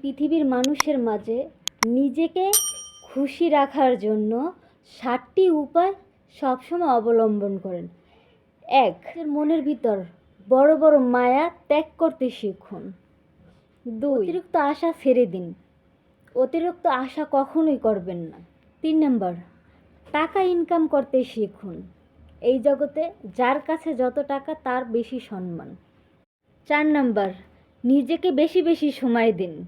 পৃথিবীর মানুষের মাঝে নিজেকে খুশি রাখার জন্য ষাটটি উপায় সবসময় অবলম্বন করেন। এক মনের ভিতর বড় বড় মায়া ত্যাগ করতে শিখুন। দুই, অতিরিক্ত আশা ছেড়ে দিন। অতিরিক্ত আশা কখনোই করবেন না। তিন নম্বর, টাকা ইনকাম করতে শিখুন। এই জগতে যার কাছে যত টাকা, তার বেশি সম্মান। চার নম্বর, নিজেকে বেশি বেশি সময় দিন।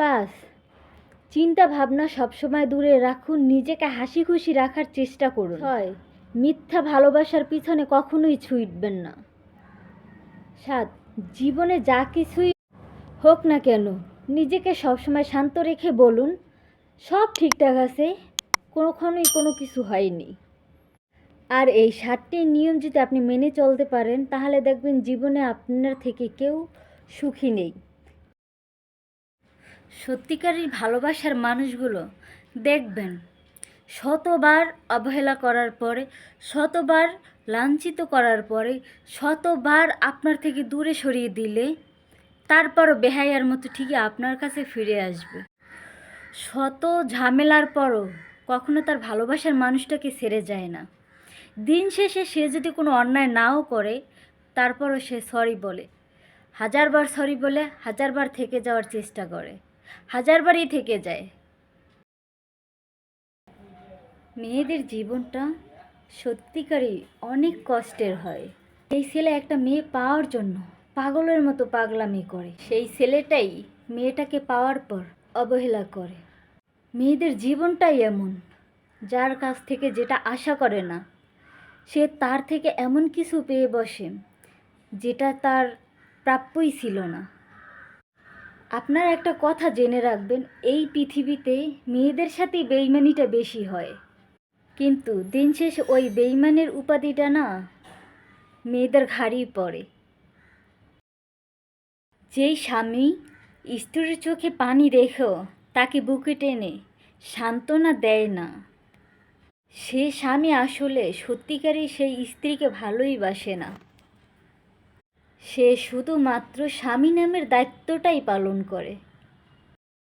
পাঁচ চিন্তা ভাবনা সবসময় দূরে রাখুন, নিজেকে হাসি খুশি রাখার চেষ্টা করুন। ছয়, মিথ্যা ভালোবাসার পিছনে কখনোই ছুটবেন না। সাত, জীবনে যা কিছুই হোক না কেন, নিজেকে সবসময় শান্ত রেখে বলুন, সব ঠিকঠাক আছে কোনোক্ষণই কোনো কিছু হয়নি। আর এই সাতটি নিয়ম যদি আপনি মেনে চলতে পারেন, তাহলে দেখবেন জীবনে আপনার থেকে কেউ সুখী নেই। সত্যিকারের ভালোবাসার মানুষগুলো দেখবেন। শতবার অবহেলা করার পরে, শতবার লাঞ্ছিত করার পরে, শতবার আপনার থেকে দূরে সরিয়ে দিলে তারপরও বেহাইয়ার মতো ঠিকই আপনার কাছে ফিরে আসবে। শত ঝামেলার পরও কখনো তার ভালোবাসার মানুষটাকে ছেড়ে যায় না। দিন শেষে সে যদি কোনো অন্যায় নাও করে, তারপরও সে সরি বলে। হাজারবার সরি বলে, হাজারবার থেকে যাওয়ার চেষ্টা করে। হাজারবারই থেকে যায়। মেয়েদের জীবনটা সত্যিকারই অনেক কষ্টের হয়। এই ছেলে একটা মেয়ে পাওয়ার জন্য পাগলের মতো পাগলামি করে। সেই ছেলেটাই মেয়েটাকে পাওয়ার পর অবহেলা করে। মেয়েদের জীবনটাই এমন, যার কাছ থেকে যেটা আশা করে না, সে তার থেকে এমন কিছু পেয়ে বসে, যেটা তার প্রাপ্যই ছিল না। আপনার একটা কথা জেনে রাখবেন, এই পৃথিবীতে মেয়েদের সাথে বেইমানিটা বেশি হয়। কিন্তু দিন শেষে ওই বেইমানের উপাধিটা না মেয়েদের ঘাড়ি পড়ে। যেই স্বামী স্ত্রীর চোখে পানি রেখেও তাকে বুকে টেনে সান্ত্বনা দেয় না। সে স্বামী আসলে সত্যিকারই সেই স্ত্রীকে ভালোই বাসে না। সে শুধুমাত্র স্বামী নামের দায়িত্বটাই পালন করে।